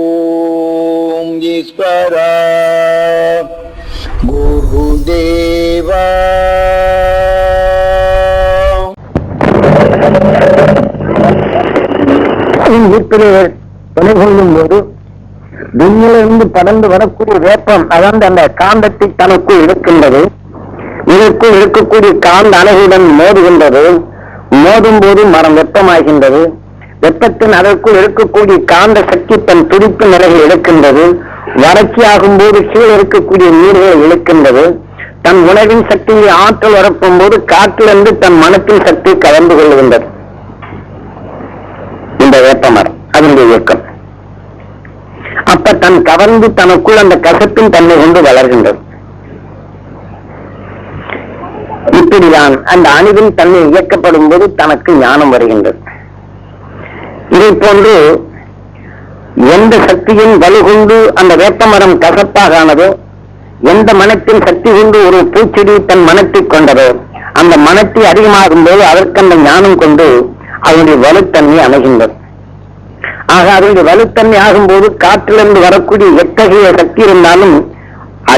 ஓம் ஈஸ்வரா குருதேவா ஈர்ப்பிலேயே துணை கொள்ளும் போது விண்ணிலிருந்து படர்ந்து வரக்கூடிய வேப்பம் அதாவது அந்த காந்தத்தை தனக்குள் இருக்கின்றது. இதற்குள் இருக்கக்கூடிய காந்த அணுகுடன் மோதுகின்றது. மோதும் போது மரம் வெப்பமாகின்றது. வெப்பத்தின் அதற்குள் இருக்கக்கூடிய காந்த சக்தி தன் துடிப்பு நிலையை இழக்கின்றது. வறட்சியாகும் போது கீழே இருக்கக்கூடிய நீர்களை இழுக்கின்றது. தன் உணவின் சக்தியை ஆற்றல் வரப்பும் போது காற்றிலிருந்து தன் மனத்தின் சக்தி கலந்து கொள்கின்றது. இந்த வேப்பமரம் அதனுடைய இயக்கம். அப்ப தன் கவர்ந்து தனக்குள் அந்த கசப்பின் தன்மை கொண்டு வளர்கின்றது. இப்படிதான் அந்த அணுவின் தன்மை இயக்கப்படும் போது தனக்கு ஞானம் வருகின்றது. இதை போன்று எந்த சக்தியின் வலுகொண்டு அந்த வேப்பமரம் கசப்பாக ஆனதோ எந்த மனத்தின் சக்தி கொண்டு ஒரு பூச்செடி தன் மனத்தை கொண்டதோ அந்த மனத்தை அதிகமாகும் போது அதற்கு அந்த ஞானம் கொண்டு அதனுடைய வலுத்தன்மை அமைகின்றது. ஆக அதனுடைய வலுத்தன்மை ஆகும்போது காற்றிலிருந்து வரக்கூடிய எத்தகைய சக்தி இருந்தாலும்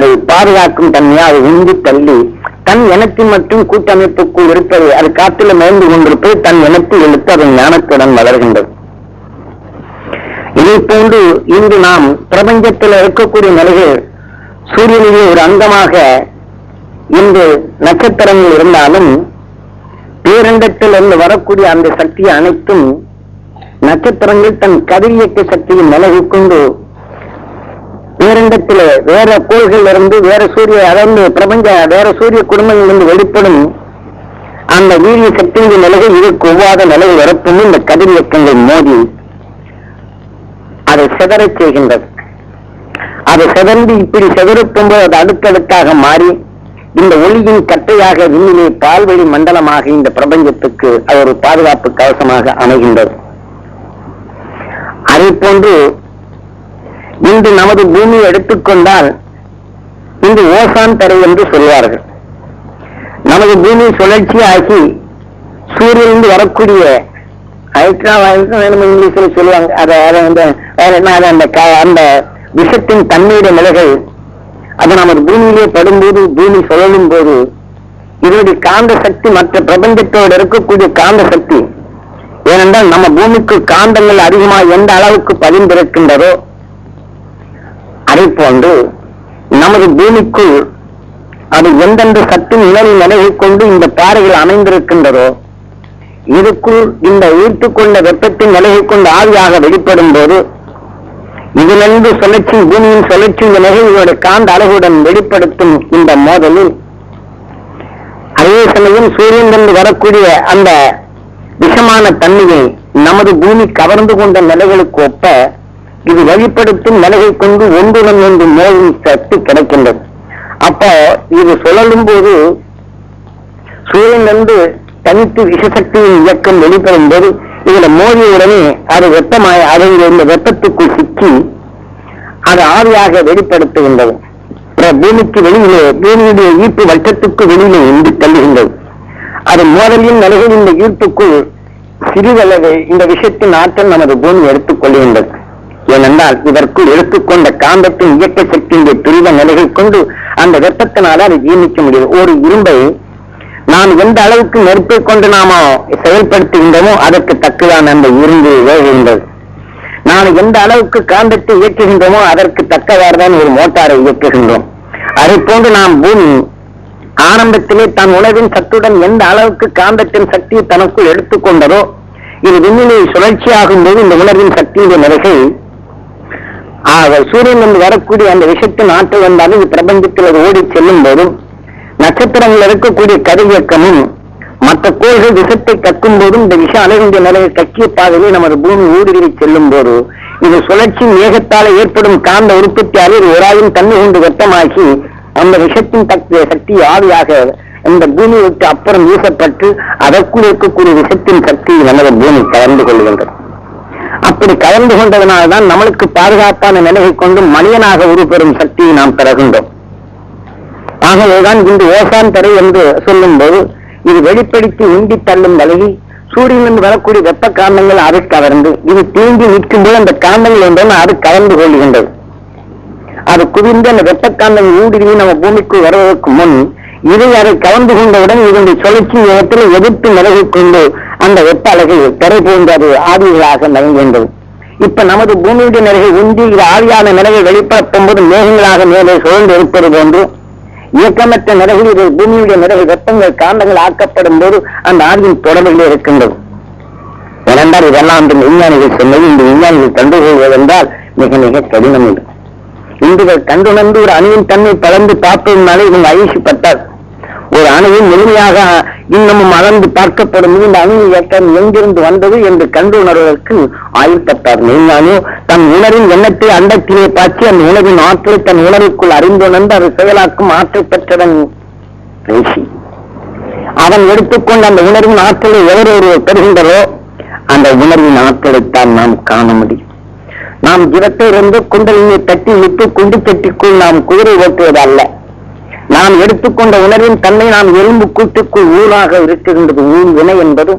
அதை பாதுகாக்கும் தன்மையை அதை உந்தி தள்ளி தன் இனத்தின் மற்றும் கூட்டமைப்புக்குள் இருப்பது அது காற்றில் மேய்ந்து கொண்டிருப்பது தன் இனத்தை எழுத்து அதன் ஞானத்துடன் வளர்கின்றது. இதை போன்று இன்று நாம் பிரபஞ்சத்தில் இருக்கக்கூடிய நிலைகள் சூரியனிலே ஒரு அங்கமாக இன்று நட்சத்திரங்கள் இருந்தாலும் பேரண்டத்தில் இருந்து வரக்கூடிய அந்த சக்தி அனைத்தும் நட்சத்திரங்கள் தன் கதிரியக்க சக்தியின் நிலவு கொண்டு பேரண்டத்திலே வேற கோள்கள் இருந்து வேற சூரிய அதாவது பிரபஞ்ச வேற சூரிய குடும்பங்களிலிருந்து வெளிப்படும் அந்த வீரிய சக்தியின் நிலையை இதற்கு ஒவ்வாத நிலையை வரப்பும் இந்த கதிரியக்கங்கள் மோதி அதை சிதறச் செய்கின்றது. அதை சிதறந்து இப்படி சிதறப்பும்போது அது அடுக்கடுக்காக மாறி இந்த ஒளியின் கட்டையாக விண்ணிலே பால்வழி மண்டலமாக இந்த பிரபஞ்சத்துக்கு அது ஒரு பாதுகாப்பு கவசமாக அமைகின்றது. அதை போன்று இன்று நமது பூமியை எடுத்துக்கொண்டால் இன்று ஓசான் தரை என்று சொல்வார்கள். நமது பூமி சுழற்சியாகி சூரியனிலிருந்து வரக்கூடிய அல்ட்ரா வயலட் இங்கிலீஷில் சொல்லுவாங்க. அதை அதை அந்த வேற என்ன அது அந்த க- அந்த விஷத்தின் தண்ணீரை நிலைகள் அது நமது பூமியிலே படும்போது பூமி சுழலும் போது இதனுடைய காந்த சக்தி மற்ற பிரபஞ்சத்தோடு இருக்கக்கூடிய காந்த சக்தி. ஏனென்றால் நம்ம பூமிக்கு காந்தங்கள் அதிகமாக எந்த அளவுக்கு பதிந்திருக்கின்றதோ அதை போன்று நமது பூமிக்குள் அது எந்தெந்த சத்து நிழலில் நிலையை கொண்டு இந்த பாறைகள் அமைந்திருக்கின்றதோ இதுக்குள் இந்த ஈர்த்துக்கொண்ட வெப்பத்தின் நிலையை கொண்டு ஆவியாக வெளிப்படும் போது இதிலிருந்து சுழற்சி பூமியின் சுழற்சி நிலையை இதோட காந்த அழகுடன் வெளிப்படுத்தும் இந்த மோதலில் அதே சமயம் சூரியனிலிருந்து வரக்கூடிய அந்த விஷமான தன்மையை நமது பூமி கவர்ந்து கொண்ட நிலைகளுக்கு ஒப்ப இது வழிப்படுத்தும் நிலையை கொண்டு ஒன்றுடன் ஒன்று மோதும் சக்தி கிடைக்கின்றது. அப்ப இது சுழலும் போது வந்து தனித்து விஷசக்தியின் இயக்கம் வெளிப்படும் போது இதுல உடனே அது வெப்பமாய் அது இந்த வெப்பத்துக்குள் சிக்கி அது ஆவியாக வெளிப்படுத்துகின்றது. பூமிக்கு வெளியிலே பூமியுடைய ஈர்ப்பு வட்டத்துக்கு வெளியிலே உண்டு தள்ளுகின்றது. அது மோதலின் நிலையில் இந்த ஈர்ப்புக்குள் சிறிதளவு இந்த விஷயத்தின் ஆற்றல் நமது பூமி எடுத்துக் கொள்கின்றது. ஏனென்றால் இதற்குள் எடுத்துக்கொண்ட காந்தத்தின் இயக்க சக்தியுடைய துரித நிலைகள் கொண்டு அந்த வெப்பத்தினால அதை ஜீர்ணிக்க முடியும் ஒரு இரும்பை நாம் எந்த அளவுக்கு நெருப்பை கொண்டு நாம செயல்படுத்துகின்றோமோ அதற்கு தக்கதான அந்த இரும்பு வேகுகின்றது நாம் எந்த அளவுக்கு காந்தத்தை இயக்குகின்றோமோ அதற்கு தக்கவாறு தான் ஒரு மோட்டாரை இயக்குகின்றோம். அதை போன்று நாம் பூமி ஆரம்பத்திலே தன் உணவின் சத்துடன் எந்த அளவுக்கு காந்தத்தின் சக்தியை தனக்குள் எடுத்துக்கொண்டதோ இது விண்ணிலை சுழற்சியாகும் போது இந்த உணர்வின் சக்தியுடைய நிலைகள் ஆக சூரியனிலிருந்து வரக்கூடிய அந்த விஷத்தின் ஆற்றல் வந்தாலும் இது பிரபஞ்சத்தில் அது ஓடிச் செல்லும் போதும் நட்சத்திரங்கள் இருக்கக்கூடிய கதிரியக்கமும் மற்ற கோள்கள் விஷத்தை கக்கும் போதும் இந்த விஷ அலைகின்ற நிலையை கக்கிய பாதையிலே நமது பூமி ஊடுருவி செல்லும் போது இது சுழற்சி மேகத்தால் ஏற்படும் காந்த உற்பத்தியால் இது ஓராயும் தன்மை கொண்டு வெப்பமாக்கி அந்த விஷத்தின் தக்க சக்தி ஆவியாக இந்த பூமி விட்டு அப்புறம் வீசப்பட்டு அதற்குள் இருக்கக்கூடிய விஷத்தின் சக்தி நமது பூமி கலந்து கொள்கின்றது அப்படி கலந்து கொண்டதனால்தான் நம்மளுக்கு பாதுகாப்பான நிலையை கொண்டு மனிதனாக உருப்பெறும் சக்தியை நாம் பெறுகின்றோம் ஆகவேதான் இந்த ஓசான் தரை என்று சொல்லும்போது இது வெளிப்படுத்தி உண்டி தள்ளும் நிலையில் சூரியனிலிருந்து வரக்கூடிய வெப்ப காந்தங்கள் அது கவர்ந்து இது தீங்கி நிற்கும்போது அந்த காந்தங்கள் என்பது அது கலந்து கொள்கின்றது. அது குவிந்து அந்த வெப்ப வெப்பக்காந்தங்கள் ஊடுருவி நம்ம பூமிக்கு வருவதற்கு முன் இருவரை கலந்து கொண்டவுடன் இதனுடைய சுழற்சி இடத்தில் எதிர்த்து நிலவு கொண்டு அந்த வெப்ப அலைகள் திரை போன்று அது ஆவிகளாக நகர்கின்றது இப்ப நமது பூமியுடைய நிலையை உந்தி இது ஆவியான நிலையை வெளிப்படுத்தும் போது மேகங்களாக மேலே சுழந்து இருப்பது போன்று இயக்கமற்ற நிலையில் இது பூமியுடைய நிலையை வெப்பங்கள் காந்தங்கள் ஆக்கப்படும் போது அந்த ஆவியின் தொடர்பில் இருக்கின்றது. ஏனென்றால் இதெல்லாம் அந்த விஞ்ஞானிகள் சொன்னது. இந்த விஞ்ஞானிகள் கண்டுகொள்வதென்றால் மிக மிக கடினம் இது இன்றுகள் கண்டுணர்ந்து ஒரு அணுவின் தன்மை பலந்து பார்ப்பதுனாலே இவங்க ஐசிப்பட்டார் ஒரு அணுவும் முழுமையாக இன்னமும் அளந்து பார்க்கப்படும் இந்த அணு இயக்கம் எங்கிருந்து வந்தது என்று கண்டு உணர்வதற்கு ஆயுள்பட்டார் மெய்ஞானியோ தன் உணரின் எண்ணத்தை அண்டத்திலே பாய்ச்சி அந்த உணவின் ஆற்றலை தன் உணர்வுக்குள் அறிந்துணர்ந்து அதை செயலாக்கும் ஆற்றல் பெற்றவன் ரிஷி. அவன் எடுத்துக்கொண்டு அந்த உணர்வின் ஆற்றலை எவர் ஒருவர் பெறுகின்றதோ அந்த உணர்வின் ஆற்றலைத்தான் நாம் காண முடியும். நாம் ஜிவத்தை இருந்து குண்டலினை தட்டி விட்டு குண்டு தட்டிக்குள் நாம் குதிரை ஓட்டுவதல்ல. நாம் எடுத்துக்கொண்ட உணர்வின் தன்மை நாம் எறும்பு கூட்டுக்குள் ஊனாக இருக்கின்றது. ஊன் வினை என்பது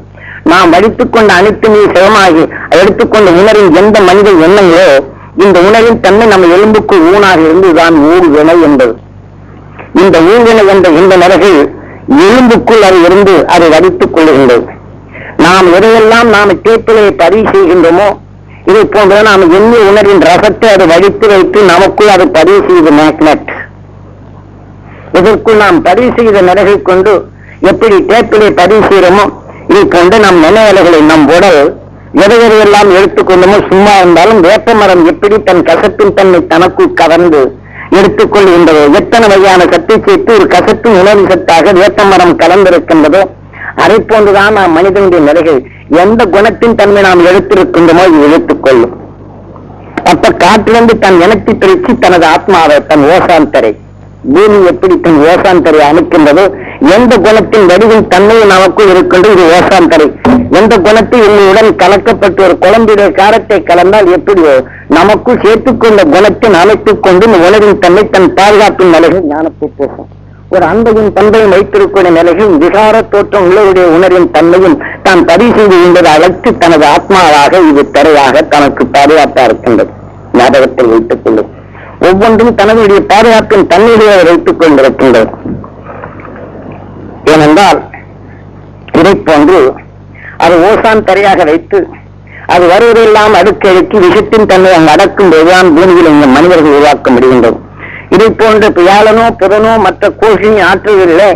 நாம் வடித்துக்கொண்ட அனைத்துமே சிவமாகி எடுத்துக்கொண்ட உணர்வின் எந்த மனித எண்ணங்களோ இந்த உணர்வின் தன்மை நம்ம எலும்புக்குள் ஊனாக இருந்துதான் ஊர் வினை என்பது. இந்த ஊழ்வினை என்ற இந்த நிலைகள் எலும்புக்குள் அது இருந்து அதை வடித்துக் கொள்ளுகின்றது. நாம் எதையெல்லாம் நாம் கேட்பிலே பதிவு செய்கின்றோமோ இதை போன்ற நாம் எண்ணிய உணர்வின் ரசத்தை அதை வடித்து வைத்து நமக்குள் அதை பதிவு செய்து மேக்னட் இதற்குள் நாம் பதிவு செய்த நிலைகளை கொண்டு எப்படி டேப்பிலே பதிவு செய்கிறோமோ இதை கொண்டு நம் நினைவலைகளை நம் உடல் எதை எதையெல்லாம் எடுத்துக்கொண்டோமோ சும்மா இருந்தாலும் வேப்ப மரம் எப்படி தன் கசப்பின் தன்மை தனக்குள் கவர்ந்து எடுத்துக்கொள்கின்றதோ எத்தனை வகையான சத்தை சேர்த்து ஒரு கசத்தின் உணவு சத்தாக வேப்ப மரம் கலந்திருக்கின்றதோ அதை போன்றுதான் நாம் மனிதனுடைய நிலைகள் எந்த குணத்தின் தன்மை நாம் எடுத்திருக்கின்றோமோ இது எடுத்துக்கொள்ளும் அப்ப காற்றிலிருந்து தன் இனத்தை பிரித்து தனது ஆத்மாவை தன் ஓசாந்தரை பூமி எப்படி தன் ஓசாந்தரை அமைக்கின்றதோ எந்த குணத்தின் வடிவின் தன்மையும் நமக்குள் இருக்கின்றது இது ஓசாந்தரை எந்த குணத்தை உங்களுடன் கலக்கப்பட்டு ஒரு குழந்தையுடைய காரத்தை கலந்தால் எப்படியோ நமக்குள் சேர்த்துக்கொண்ட குணத்தின் அமைத்துக் கொண்டு உலகின் தன்மை தன் பாதுகாப்பின் நிலைகள் ஞானத்தை பேசும். ஒரு அன்பையும் பண்பையும் வைத்திருக்கிற நிலையில் விகார தோற்றம் உள்ளவருடைய உணர்வின் தன்மையும் தான் பதிவு செய்து கொண்டது அழைத்து தனது ஆத்மாவாக இது தரையாக தனக்கு பாதுகாப்பா இருக்கின்றது. ஞாபகத்தில் வைத்துக் கொள்ளும். ஒவ்வொன்றும் தனதுடைய பாதுகாப்பின் தன்மையிலே வைத்துக் கொண்டிருக்கின்றது. ஏனென்றால் இதை போன்று அது ஓசான் தரையாக வைத்து அது வருவதெல்லாம் அடுக்கடுக்கி விஷத்தின் தன்மை அங்கு அடக்கும் போதுதான் பூமியில் இந்த மனிதர்கள் உருவாக்க முடிகின்றது. இதை போன்று பியாலனோ புதனோ மற்ற கோஷினி ஆற்றுகளிலே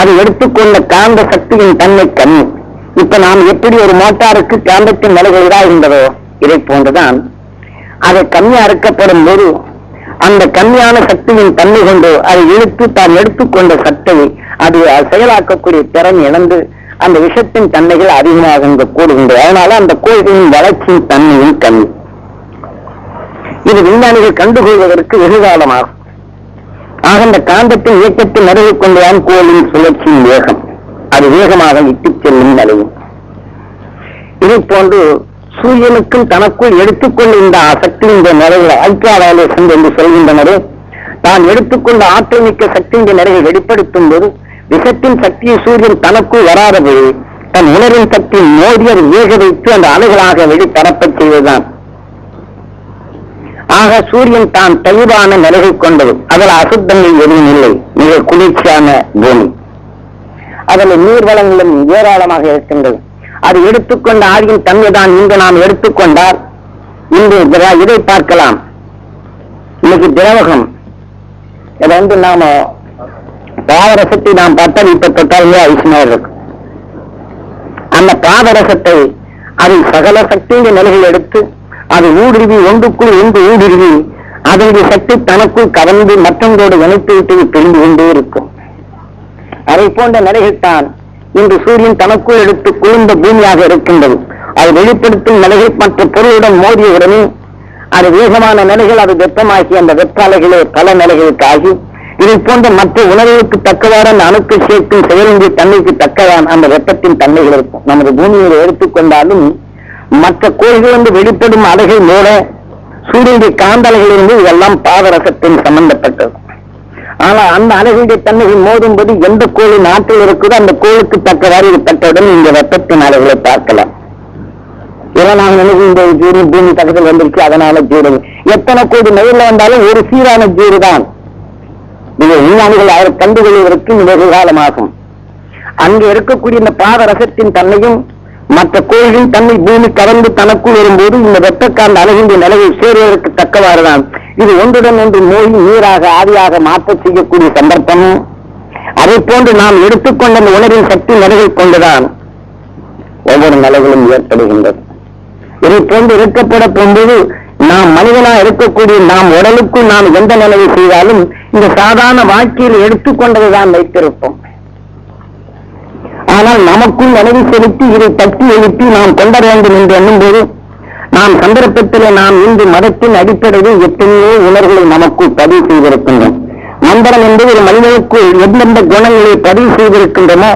அது எடுத்துக்கொண்ட காந்த சக்தியின் தன்மை கம்மி. இப்ப நாம் எப்படி ஒரு மோட்டாருக்கு காந்தத்தின் நிலைகளாக இருந்ததோ இதை போன்றுதான் அது கம்மியா அறுக்கப்படும் போது அந்த கம்மியான சக்தியின் தன்மை கொண்டு அதை இழுத்து தான் எடுத்துக்கொண்ட சக்தியை அது செயலாக்கக்கூடிய திறன் இழந்து அந்த விஷத்தின் தன்மைகள் அதிகமாக இங்கு கூடுகின்றது அதனால அந்த கோள்களின் வளர்ச்சியின் தன்மையும் கம்மி. இது விஞ்ஞானிகள் கண்டுகொள்வதற்கு வெகுகாலமாகும். ஆக இந்த காந்தத்தின் இயக்கத்தில் நிறைவு கொண்டுதான் கோளின் சுழற்சியின் வேகம். அது வேகமாக இட்டுச் செல்லும் நிலையும். இதை போன்று சூரியனுக்கும் தனக்குள் எடுத்துக்கொண்ட இந்த சக்தி இந்த நிறைகளை அல்ட்ரா என்று சொல்கின்றனரே. தான் எடுத்துக்கொண்ட ஆற்றல் மிக்க சக்தியின் நிறையை வெளிப்படுத்தும் போது விஷத்தின் சக்தியை சூரியன் தனக்குள் வராதபோது தன் உணர்வின் சக்தியை மோதி அதை வேக வைத்து அந்த அலைகளாக வெளித்தரப்பச் செய்வதுதான். ஆக சூரியன் தான் தெளிவான நிலையை கொண்டது. அதில் அசுத்தங்கள் எதுவும் இல்லை. மிக குளிர்ச்சியான பூமி. அதில் நீர் வளங்களும் ஏராளமாக இருக்கின்றது அது எடுத்துக்கொண்ட ஆவியின் தன்மைதான் இன்று நாம் எடுத்துக்கொண்டால் இன்று இதை பார்க்கலாம். இன்னைக்கு திரவகம். இதை வந்து நாம பாவரசத்தை நாம் பார்த்தால் இப்ப தொட்டாலே ஐஸ்மையர் இருக்கும் அந்த பாதரசத்தை அதை சகல சக்தியின் நிலையில் எடுத்து அது ஊடுருவி ஒன்றுக்குள் ஒன்று ஊடுருவி அதனுடைய சக்தி தனக்குள் கவர்ந்து மற்றொன்றோடு இணைத்து விட்டு பிரிந்து கொண்டே இருக்கும். அதை போன்ற நிலைகள்தான் இன்று சூரியன் தனக்குள் எடுத்து குளிர்ந்த பூமியாக இருக்கின்றது. அது வெளிப்படுத்தும் நிலைகள் மற்ற பொருளுடன் மோதியவுடனே அது வேகமான நிலைகள் அது வெப்பமாகி அந்த வெப்ப அலைகளே பல நிலைகளுக்கு ஆகி இதை போன்ற மற்ற உணர்வுக்கு தக்கவாறு அந்த அணுக்கள் சேர்க்கும் செயலின்றி தன்மைக்கு தக்கவான் அந்த வெப்பத்தின் தன்மைகள் இருக்கும். நமது பூமியை எடுத்துக்கொண்டாலும் மற்ற கோள்களிலிருந்து வெளிப்படும் அலைகள் மூல சூரியனுடைய காந்த அலைகளிலிருந்து இதெல்லாம் பாதரசத்தின் சம்பந்தப்பட்டது. ஆனா அந்த அலைகளுடைய தன்மைகள் மோதும்போது எந்த கோளின் ஆற்றல் இருக்குதோ அந்த கோளுக்கு தக்கவாறு இது பெற்றவுடன் இந்த வெப்பத்தின் அலைகளை பார்க்கலாம். இதெல்லாம் நாங்க நினைக்கும் இந்த பூமி தகவல் வந்திருக்கு அதனால ஜீரு எத்தனை கோடி மைல்ல வந்தாலும் ஒரு சீரான ஜீரு தான் இது விஞ்ஞானிகள் அவர் கண்டுகொள்வதற்கு வெகு காலமாகும். அங்கு இருக்கக்கூடிய இந்த பாதரசத்தின் தன்மையும் மற்ற கோள்களின் தன்னை பூமி கலந்து தனக்குள் வரும்போது இந்த வெப்பக்காந்த அழகின்ற நிலையை சேருவதற்கு தக்கவாறுதான். இது ஒன்றுடன் ஒன்று நோய் நீராக ஆவியாக மாற்ற செய்யக்கூடிய சந்தர்ப்பம். அதை போன்று நாம் எடுத்துக்கொண்ட அந்த உணர்வின் சக்தி நிலையை கொண்டுதான் ஒவ்வொரு நிலைகளும் ஏற்படுகின்றது. இதை போன்று இருக்கப்பட போகும்போது நாம் மனிதனா இருக்கக்கூடிய நாம் உடலுக்குள் நாம் எந்த நிலையை செய்தாலும் இந்த சாதாரண வாழ்க்கையில் எடுத்துக்கொண்டதுதான் வைத்திருப்போம். ஆனால் நமக்குள் நினைவு செலுத்தி இதை தட்டி எழுப்பி நாம் கொண்ட வேண்டும் என்று எண்ணும்போது நாம் சந்தர்ப்பத்திலே நாம் இன்று மதத்தின் அடிப்படையில் எத்தனையோ உணர்வுகளை நமக்குள் பதிவு செய்திருக்கின்றோம். மந்திரம் என்பது ஒரு மனிதனுக்குள் எந்தெந்த குணங்களை பதிவு செய்திருக்கின்றனோ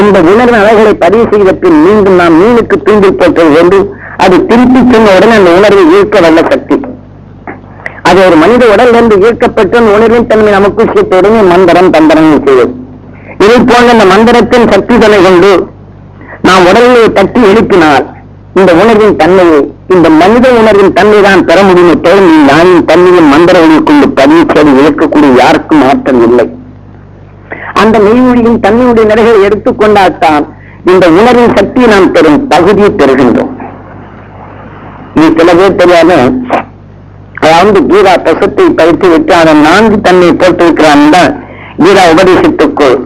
இந்த உணர்வு அலைகளை பதிவு செய்த பின் மீண்டும் நாம் மீனுக்கு தூண்டில் போட்டது என்று அது திருப்பி சென்ற உடனே அந்த உணர்வை ஈர்க்க வல்ல சக்தி. அது ஒரு மனித உடல் இருந்து ஈர்க்கப்பட்டு உணர்வின் தன்மை நமக்கு சேர்த்த உடனே மந்திரம் தந்திரம் செய்வது இதை போன்ற இந்த மந்திரத்தின் சக்தி தலை கொண்டு நாம் உடலிலே தட்டி எழுப்பினால் இந்த உணர்வின் தன்மையை இந்த மனித உணர்வின் தன்மை தான் பெற முடியும் தோல் நானின் தன்மையின் மந்திர ஒளி கொண்டு பதிவு செய்து இழக்கக்கூடிய யாருக்கும் மாற்றம் இல்லை. அந்த மெய்மொழியின் தன்மையுடைய நிலைகளை எடுத்துக்கொண்டால்தான் இந்த உணர்வின் சக்தியை நாம் பெறும் பகுதியை பெறுகின்றோம். இது சில பேர் தெரியாத அதாவது கீதா தசத்தை பறித்து விட்டு அதன் நான்கு தன்மையை போட்டிருக்கிறான் தான் கீதா உபதேசத்துக்குள்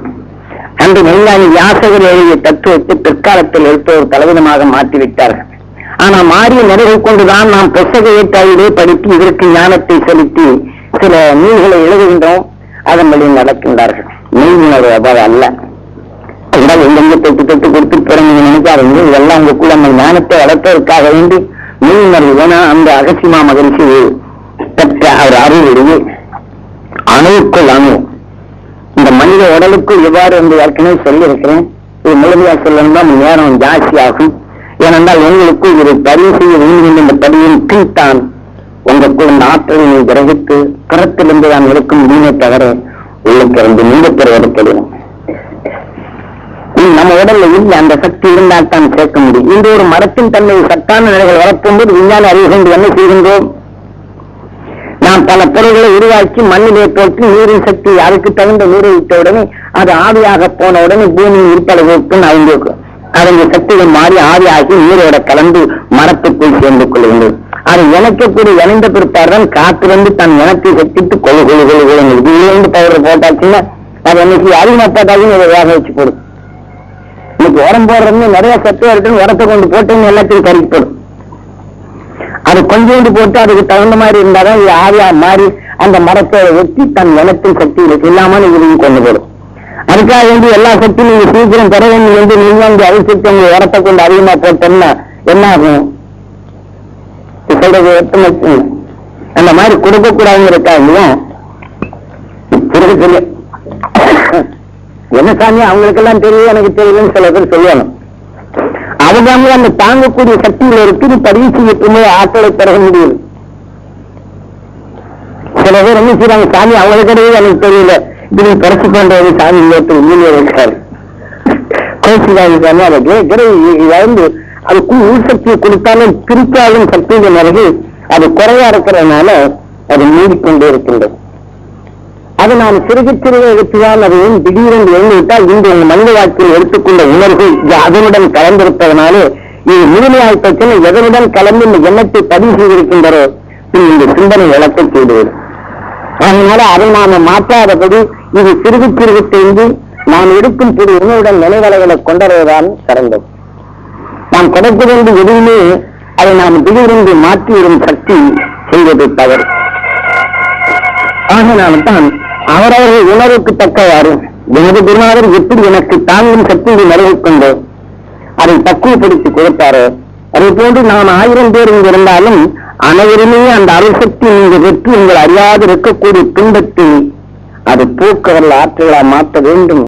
அன்று மெய்ஞானி வியாசகர் எழுதிய தத்துவத்தை பிற்காலத்தில் எடுத்து ஒரு தலைவிதமாக மாற்றிவிட்டார்கள். ஆனால் மாறிய நிலைகள் கொண்டுதான் நாம் புத்தக ஏற்றாயிலே படித்து இதற்கு ஞானத்தை செலுத்தி சில நூல்களை எழுதுகின்றோம். அதன் வழி நடக்கின்றார்கள். மெய் உணர்வு அவ்வாறு அல்ல. அதனால் எங்கெங்கே தொட்டு தொட்டு கொடுத்து பிறந்த நினைக்காதீங்க இதெல்லாம் உங்களுக்குள்ள நம்ம ஞானத்தை வளர்ப்பதற்காக வேண்டி மெய் உணர்வு ஏன்னா அந்த அகசிமா மகிழ்ச்சி பெற்ற அவர் அறிவுடைய அணுவுக்குள் அணு. மனித உடலுக்குள் எவ்வாறு என்று ஏற்கனவே சொல்லியிருக்கிறேன். இது முழுமையாக சொல்லணும்னா நேரம் ஜாஸ்தியாகும். ஏனென்றால் உங்களுக்கு இது பதிவு செய்ய வேண்டும் இந்த பதிவின் கீழ்த்தான் உங்களுக்குள் இந்த ஆற்றலை கிரகித்து புறத்திலிருந்து தான் இருக்கும் மீனை தவிர உள்ளுக்கு இருந்து நீங்க பெறுவதற்கு நம்ம உடல்ல இல்லை அந்த சக்தி இருந்தால் தான் சேர்க்க முடியும். இந்த ஒரு மரத்தின் தன்மை சத்தான நிலைகள் வரப்போகும்போது விஞ்ஞான அறிவு கொண்டு என்ன செய்கின்றோம்? நாம் பல பொருள்களை உருவாக்கி மண்ணிலே போட்டு நீரின் சக்தி அதுக்கு தகுந்த நீரை விட்ட உடனே அது ஆவியாக போன உடனே பூமியின் இருப்பளவுக்கு அவங்க அவங்க சக்திகள் மாறி ஆவியாகி நீரோட கலந்து மரத்துக்குள் சேர்ந்து கொள்கின்றது அது இணைக்கக்கூடிய இணைந்த பிற்பாடுதான் காற்று வந்து தன் இனத்தை சக்தித்து கொழு கொழு கொழு கொழு இதுலேருந்து பவுடர் போட்டாச்சுன்னா அது இன்னைக்கு அதிகமா போட்டாலும் இதை வேக வச்சு போடும் இன்னைக்கு உரம் போடுறது நிறைய சத்து இருக்குன்னு உரத்தை கொண்டு போட்டோம்னு எல்லாத்தையும் கறிக்கு அது கொஞ்சோண்டு போட்டு அதுக்கு தகுந்த மாதிரி இருந்தாதான் இது ஆவியா மாறி அந்த மரத்தை வெட்டி தன் நிலத்தின் சக்திகளுக்கு இல்லாமல் இதையும் கொண்டு போடும். அதுக்காக வேண்டி எல்லா சக்தியும் நீங்க சீக்கிரம் பெற வேண்டும் என்று நீங்க அந்த அரிசக்தி உங்க உரத்தை கொண்டு அதிகமா போட்டோம்னா என்ன ஆகும்? சொல்றது அந்த மாதிரி கொடுக்க கூடாதுங்கிறக்காகவும் கொடுக்க சொல்லு. என்ன சாமி அவங்களுக்கெல்லாம் தெரியும் எனக்கு தெரியலன்னு சில பேர் சொல்லணும் அதுதான் அந்த தாங்கக்கூடிய சக்தியில் இருக்கு. நீ பதிவு செய்யட்டுமே ஆற்றலை பெற முடியுது சில பேர் என்ன செய்யறாங்க சாமி அவங்களுக்கு கிடையாது எனக்கு தெரியல. இது நீ பறிச்சு கொண்டது சாமி இல்லட்டு உண்மையிலே இருக்காரு. கோசிதாங்க சாமி அதை இழந்து அதுக்கு உள் சக்தியை கொடுத்தாலும் பிரித்தாலும் சக்தியின் பிறகு அது குறையா இருக்கிறதுனால அது மீறிக்கொண்டே இருக்கின்றது. அது நாம் சிறுகி சிறுக எடுத்துதான் அதையும் திடீரென்று எழுந்துவிட்டால் இன்று உங்கள் மனித வாழ்க்கையில் எடுத்துக்கொண்ட உணர்வு அதனுடன் கலந்திருப்பதனாலே இது முழுமையாய் பிரச்சனை எதனுடன் கலந்து இந்த எண்ணத்தை பதிவு செய்திருக்கின்றோ பின் இந்த சிந்தனை இழக்க செய்துவிடும் அதனால அதை நாம மாற்றாதபடி இது சிறுகு சிறுகு தெரிந்து நாம் எடுக்கும் புது உணவுடன் நினைவலைகளை கொண்டதுதான் சிறந்தது. நாம் கிடைக்க வேண்டிய எதுவுமே அதை நாம் திடீரென்று மாற்றிவிடும் சக்தி செய்வது தவறு ஆகினால்தான் அவரவர்கள் உணர்வுக்கு தக்கவாறு எனது குருநாதர் எப்படி எனக்கு தாங்கும் சக்தியை நிலவிக் அதை தக்குவப்படுத்தி கொடுத்தாரோ அதை போன்று நாம் ஆயிரம் பேர் இங்கு இருந்தாலும் அனைவருமே அந்த அருள் சக்தி நீங்கள் வெற்றி உங்கள் அறியாது இருக்கக்கூடிய துன்பத்தை அது போக்குவரல் ஆற்றலாக மாற்ற வேண்டும்.